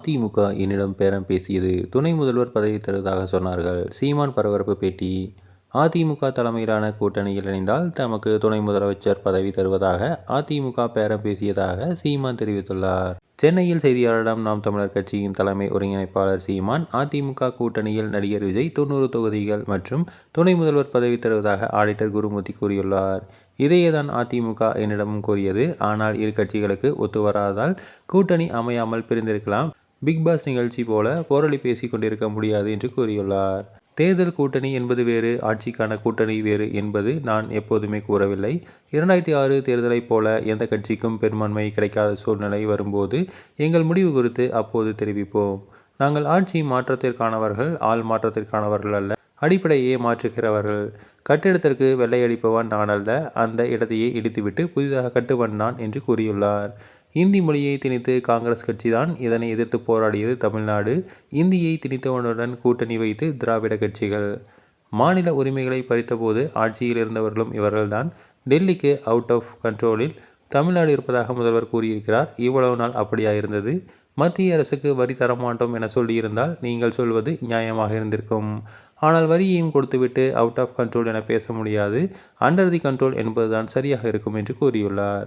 அதிமுக என்னிடம் பேரம் பேசியது துணை முதல்வர் பதவி தருவதாக சொன்னார்கள். சீமான் பரபரப்பு பேட்டி. அதிமுக தலைமையிலான கூட்டணியில் இணைந்தால் தமக்கு துணை முதலமைச்சர் பதவி தருவதாக அதிமுக பேரம் பேசியதாக சீமான் தெரிவித்துள்ளார். சென்னையில் செய்தியாளரிடம் நாம் தமிழர் கட்சியின் தலைமை ஒருங்கிணைப்பாளர் சீமான் அதிமுக கூட்டணியில் நடிகர் விஜய் தொண்ணூறு தொகுதிகள் மற்றும் துணை முதல்வர் பதவி தருவதாக ஆடிட்டர் குருமூர்த்தி கூறியுள்ளார். இதையேதான் அதிமுக என்னிடமும் கூறியது. ஆனால் இரு கட்சிகளுக்கு ஒத்து வராதால் கூட்டணி அமையாமல் பிரிந்திருக்கலாம். பிக் பாஸ் நிகழ்ச்சி போல போரளி பேசி கொண்டிருக்க முடியாது என்று கூறியுள்ளார். தேர்தல் கூட்டணி என்பது வேறு ஆட்சிக்கான கூட்டணி வேறு என்பது நான் எப்போதுமே கூறவில்லை. இரண்டாயிரத்தி ஆறு தேர்தலைப் போல எந்த கட்சிக்கும் பெரும்பான்மை கிடைக்காத சூழ்நிலை வரும்போது எங்கள் முடிவு குறித்து அப்போது தெரிவிப்போம். நாங்கள் ஆட்சி மாற்றத்திற்கானவர்கள் ஆள் மாற்றத்திற்கானவர்கள் அல்ல அடிப்படையே மாற்றுகிறவர்கள். கட்டிடத்திற்கு வெள்ளையடிப்பவன் நான் அல்ல அந்த இடத்தையே இடித்துவிட்டு புதிதாக கட்டுவன் நான் என்று கூறியுள்ளார். இந்தி மொழியை திணித்து காங்கிரஸ் கட்சிதான் இதனை எதிர்த்து போராடியது தமிழ்நாடு. இந்தியை திணித்தவனுடன் கூட்டணி வைத்து திராவிட கட்சிகள். மாநில உரிமைகளை பறித்தபோது ஆட்சியில் இருந்தவர்களும் இவர்கள்தான். டெல்லிக்கு அவுட் ஆஃப் கண்ட்ரோலில் தமிழ்நாடு இருப்பதாக முதல்வர் கூறியிருக்கிறார். இவ்வளவு நாள் அப்படியா இருந்தது? மத்திய அரசுக்கு வரி தரமாட்டோம் என சொல்லியிருந்தால் நீங்கள் சொல்வது நியாயமாக இருந்திருக்கும். ஆனால் வரியையும் கொடுத்துவிட்டு அவுட் ஆஃப் கண்ட்ரோல் என பேச முடியாது. அண்டர் தி கண்ட்ரோல் என்பதுதான் சரியாக இருக்கும் என்று கூறியுள்ளார்.